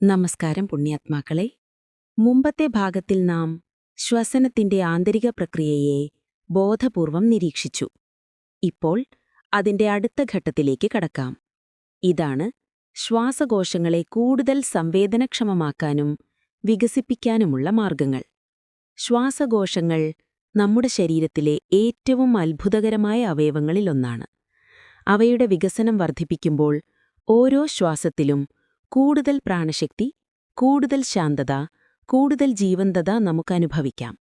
നമസ്കാരം പുണ്യാത്മാക്കളെ. മുമ്പത്തെ ഭാഗത്തിൽ നാം ശ്വസനത്തിന്റെ ആന്തരിക പ്രക്രിയയെ ബോധപൂർവം നിരീക്ഷിച്ചു. ഇപ്പോൾ അതിന്റെ അടുത്ത ഘട്ടത്തിലേക്ക് കടക്കാം. ഇതാണ് ശ്വാസകോശങ്ങളെ കൂടുതൽ സംവേദനക്ഷമമാക്കാനും വികസിപ്പിക്കാനുമുള്ള മാർഗങ്ങൾ. ശ്വാസകോശങ്ങൾ നമ്മുടെ ശരീരത്തിലെ ഏറ്റവും അത്ഭുതകരമായ അവയവങ്ങളിലൊന്നാണ്. അവയുടെ വികസനം വർദ്ധിപ്പിക്കുമ്പോൾ ഓരോ ശ്വാസത്തിലും കൂടുതൽ പ്രാണശക്തി കൂടുതൽ ശാന്തത കൂടുതൽ ജീവന്തത നമുക്ക് അനുഭവിക്കാം.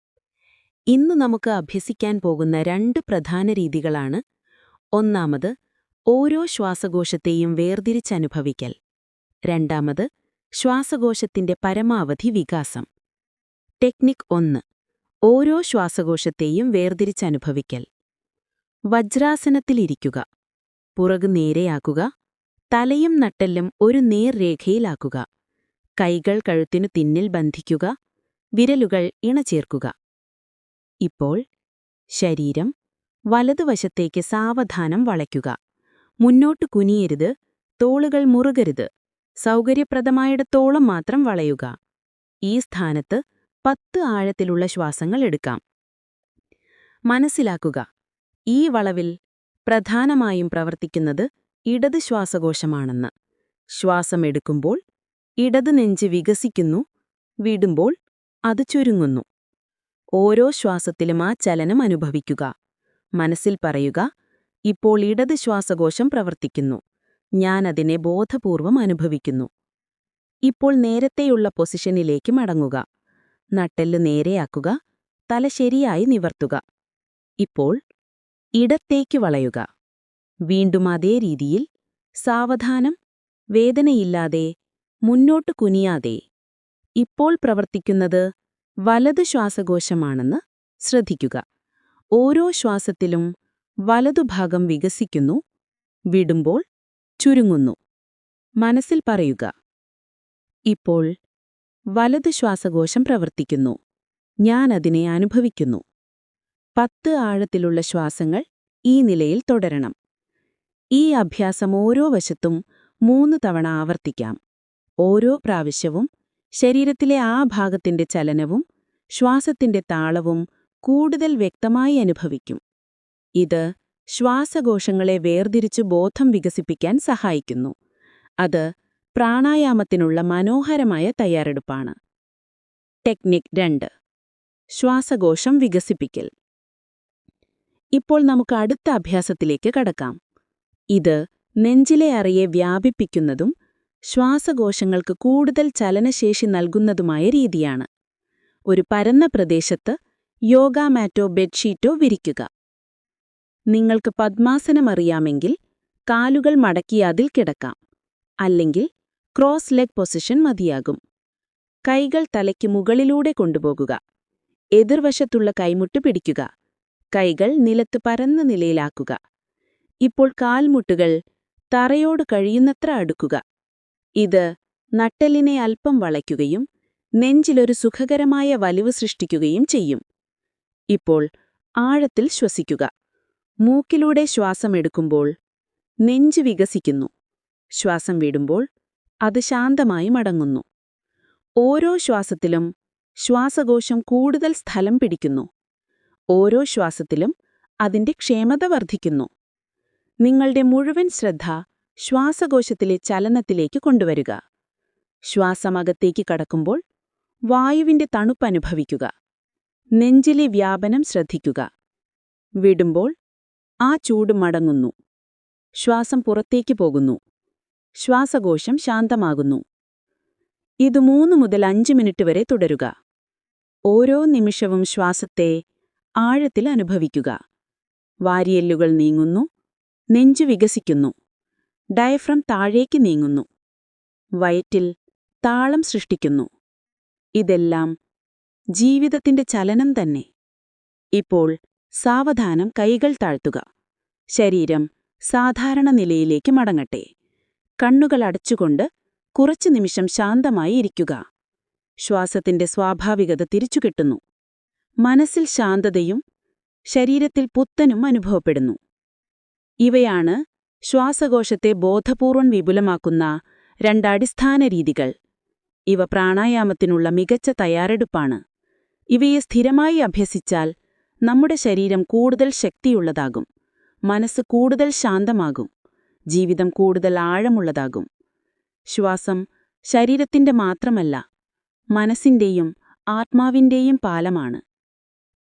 ഇന്ന് നമുക്ക് അഭ്യസിക്കാൻ പോകുന്ന രണ്ട് പ്രധാന രീതികളാണ്. ഒന്നാമത് ഓരോ ശ്വാസകോശത്തെയും വേർതിരിച്ചനുഭവിക്കൽ. രണ്ടാമത് ശ്വാസകോശത്തിന്റെ പരമാവധി വികാസം. ടെക്നിക് ഒന്ന് ഓരോ ശ്വാസകോശത്തെയും വേർതിരിച്ചനുഭവിക്കൽ. വജ്രാസനത്തിലിരിക്കുക. പുറകു നേരെയാക്കുക. തലയും നട്ടെല്ലും ഒരു നേർരേഖയിലാക്കുക. കൈകൾ കഴുത്തിനു തിന്നിൽ ബന്ധിക്കുക. വിരലുകൾ ഇണചേർക്കുക. ഇപ്പോൾ ശരീരം വലതുവശത്തേക്ക് സാവധാനം വളയ്ക്കുക. മുന്നോട്ട് കുനിയരുത്. തോളുകൾ മുറുകരുത്. സൗകര്യപ്രദമായിടത്തോളം മാത്രം വളയുക. ഈ സ്ഥാനത്ത് പത്ത് ആഴത്തിലുള്ള ശ്വാസങ്ങൾ എടുക്കാം. മനസ്സിലാക്കുക. ഈ വളവിൽ പ്രധാനമായും പ്രവർത്തിക്കുന്നത് ഇടത് ശ്വാസകോശമാണെന്ന്. ശ്വാസമെടുക്കുമ്പോൾ ഇടത് നെഞ്ച് വികസിക്കുന്നു വിടുമ്പോൾ അത് ചുരുങ്ങുന്നു. ഓരോ ശ്വാസത്തിലും ആ ചലനം അനുഭവിക്കുക. മനസ്സിൽ പറയുക ഇപ്പോൾ ഇടത് ശ്വാസകോശം പ്രവർത്തിക്കുന്നു. ഞാൻ അതിനെ ബോധപൂർവം അനുഭവിക്കുന്നു. ഇപ്പോൾ നേരത്തെയുള്ള പൊസിഷനിലേക്ക് മടങ്ങുക. നട്ടെല്ല് നേരെയാക്കുക തല ശരിയായി നിവർത്തുക. ഇപ്പോൾ ഇടത്തേക്ക് വളയുക. വീണ്ടും അതേ രീതിയിൽ സാവധാനം വേദനയില്ലാതെ മുന്നോട്ട് കുനിയാതെ. ഇപ്പോൾ പ്രവർത്തിക്കുന്നത് വലത് ശ്വാസകോശമാണെന്ന് ശ്രദ്ധിക്കുക. ഓരോ ശ്വാസത്തിലും വലതുഭാഗം വികസിക്കുന്നു വിടുമ്പോൾ ചുരുങ്ങുന്നു. മനസ്സിൽ പറയുക ഇപ്പോൾ വലത് ശ്വാസകോശം പ്രവർത്തിക്കുന്നു ഞാൻ അതിനെ അനുഭവിക്കുന്നു. പത്ത് ആഴത്തിലുള്ള ശ്വാസങ്ങൾ ഈ നിലയിൽ തുടരണം. ഈ അഭ്യാസം ഓരോ വശത്തും മൂന്ന് തവണ ആവർത്തിക്കാം. ഓരോ പ്രാവശ്യവും ശരീരത്തിലെ ആ ഭാഗത്തിന്റെ ചലനവും ശ്വാസത്തിന്റെ താളവും കൂടുതൽ വ്യക്തമായി അനുഭവിക്കും. ഇത് ശ്വാസകോശങ്ങളെ വേർതിരിച്ച് ബോധം വികസിപ്പിക്കാൻ സഹായിക്കുന്നു. അത് പ്രാണായാമത്തിനുള്ള മനോഹരമായ തയ്യാറെടുപ്പാണ്. ടെക്നിക് രണ്ട്. ശ്വാസകോശം വികസിപ്പിക്കൽ. ഇപ്പോൾ നമുക്ക് അടുത്ത അഭ്യാസത്തിലേക്ക് കടക്കാം. ഇത് നെഞ്ചിലെ അറയെ വ്യാപിപ്പിക്കുന്നതും ശ്വാസകോശങ്ങൾക്ക് കൂടുതൽ ചലനശേഷി നൽകുന്നതുമായ രീതിയാണ്. ഒരു പരന്ന പ്രദേശത്ത് യോഗാമാറ്റോ ബെഡ്ഷീറ്റോ വിരിക്കുക. നിങ്ങൾക്ക് പദ്മാസനമറിയാമെങ്കിൽ കാലുകൾ മടക്കി അതിൽ കിടക്കാം. അല്ലെങ്കിൽ ക്രോസ് ലെഗ് പൊസിഷൻ മതിയാകും. കൈകൾ തലയ്ക്ക് മുകളിലൂടെ കൊണ്ടുപോകുക. എതിർവശത്തുള്ള കൈമുട്ട് പിടിക്കുക. കൈകൾ നിലത്ത് പരന്ന നിലയിലാക്കുക. ഇപ്പോൾ കാൽമുട്ടുകൾ തറയോട് കഴിയുന്നത്ര അടുക്കുക. ഇത് നട്ടലിനെ അല്പം വളയ്ക്കുകയും നെഞ്ചിലൊരു സുഖകരമായ വലിവ് സൃഷ്ടിക്കുകയും ചെയ്യും. ഇപ്പോൾ ആഴത്തിൽ ശ്വസിക്കുക. മൂക്കിലൂടെ ശ്വാസമെടുക്കുമ്പോൾ നെഞ്ച് വികസിക്കുന്നു. ശ്വാസം വിടുമ്പോൾ അത് ശാന്തമായി മടങ്ങുന്നു. ഓരോ ശ്വാസത്തിലും ശ്വാസകോശം കൂടുതൽ സ്ഥലം പിടിക്കുന്നു. ഓരോ ശ്വാസത്തിലും അതിന്റെ ക്ഷേമത വർദ്ധിക്കുന്നു. നിങ്ങളുടെ മുഴുവൻ ശ്രദ്ധ ശ്വാസകോശത്തിലെ ചലനത്തിലേക്ക് കൊണ്ടുവരിക. ശ്വാസമകത്തേക്ക് കടക്കുമ്പോൾ വായുവിന്റെ തണുപ്പ് അനുഭവിക്കുക. നെഞ്ചിലെ വ്യാപനം ശ്രദ്ധിക്കുക. വിടുമ്പോൾ ആ ചൂട് മടങ്ങുന്നു. ശ്വാസം പുറത്തേക്ക് പോകുന്നു. ശ്വാസകോശം ശാന്തമാകുന്നു. ഇത് മൂന്ന് മുതൽ അഞ്ച് മിനിറ്റ് വരെ തുടരുക. ഓരോ നിമിഷവും ശ്വാസത്തെ ആഴത്തിൽ അനുഭവിക്കുക. വാരിയെല്ലുകൾ നീങ്ങുന്നു. നെഞ്ചു വികസിക്കുന്നു. ഡയഫ്രം താഴേക്ക് നീങ്ങുന്നു. വയറ്റിൽ താളം സൃഷ്ടിക്കുന്നു. ഇതെല്ലാം ജീവിതത്തിന്റെ ചലനം തന്നെ. ഇപ്പോൾ സാവധാനം കൈകൾ താഴ്ത്തുക. ശരീരം സാധാരണ നിലയിലേക്ക് മടങ്ങട്ടെ. കണ്ണുകൾ അടച്ചുകൊണ്ട് കുറച്ചു നിമിഷം ശാന്തമായി ഇരിക്കുക. ശ്വാസത്തിന്റെ സ്വാഭാവികത തിരിച്ചുകിട്ടുന്നു മനസ്സിൽ ശാന്തതയും ശരീരത്തിൽ പുത്തനും അനുഭവപ്പെടുന്നു. ഇവയാണ് ശ്വാസകോശത്തെ ബോധപൂർവം വിപുലമാക്കുന്ന രണ്ടടിസ്ഥാന രീതികൾ. ഇവ പ്രാണായാമത്തിനുള്ള മികച്ച തയ്യാറെടുപ്പാണ്. ഇവയെ സ്ഥിരമായി അഭ്യസിച്ചാൽ നമ്മുടെ ശരീരം കൂടുതൽ ശക്തിയുള്ളതാകും. മനസ്സ് കൂടുതൽ ശാന്തമാകും. ജീവിതം കൂടുതൽ ആഴമുള്ളതാകും. ശ്വാസം ശരീരത്തിന്റെ മാത്രമല്ല മനസ്സിന്റെയും ആത്മാവിന്റെയും പാലമാണ്.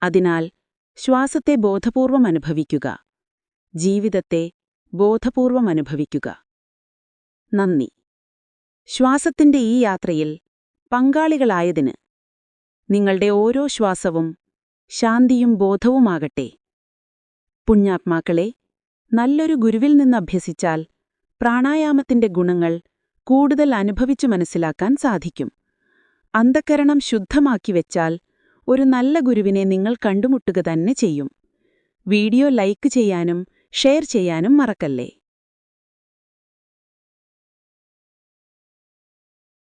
അതിനാൽ ശ്വാസത്തെ ബോധപൂർവം അനുഭവിക്കുക. ജീവിതത്തെ ബോധപൂർവം അനുഭവിക്കുക നന്ദി. ശ്വാസത്തിന്റെ ഈ യാത്രയിൽ പങ്കാളികളായതിന് നിങ്ങളുടെ ഓരോ ശ്വാസവും ശാന്തിയും ബോധവുമാകട്ടെ. പുണ്യാത്മാക്കളെ നല്ലൊരു ഗുരുവിൽ നിന്ന് അഭ്യസിച്ചാൽ പ്രാണായാമത്തിന്റെ ഗുണങ്ങൾ കൂടുതൽ അനുഭവിച്ചു മനസ്സിലാക്കാൻ സാധിക്കും. അന്ധക്കരണം ശുദ്ധമാക്കി വെച്ചാൽ ഒരു നല്ല ഗുരുവിനെ നിങ്ങൾ കണ്ടുമുട്ടുക തന്നെ ചെയ്യും. വീഡിയോ ലൈക്ക് ചെയ്യാനും ഷെയർ ചെയ്യാനും മറക്കല്ലേ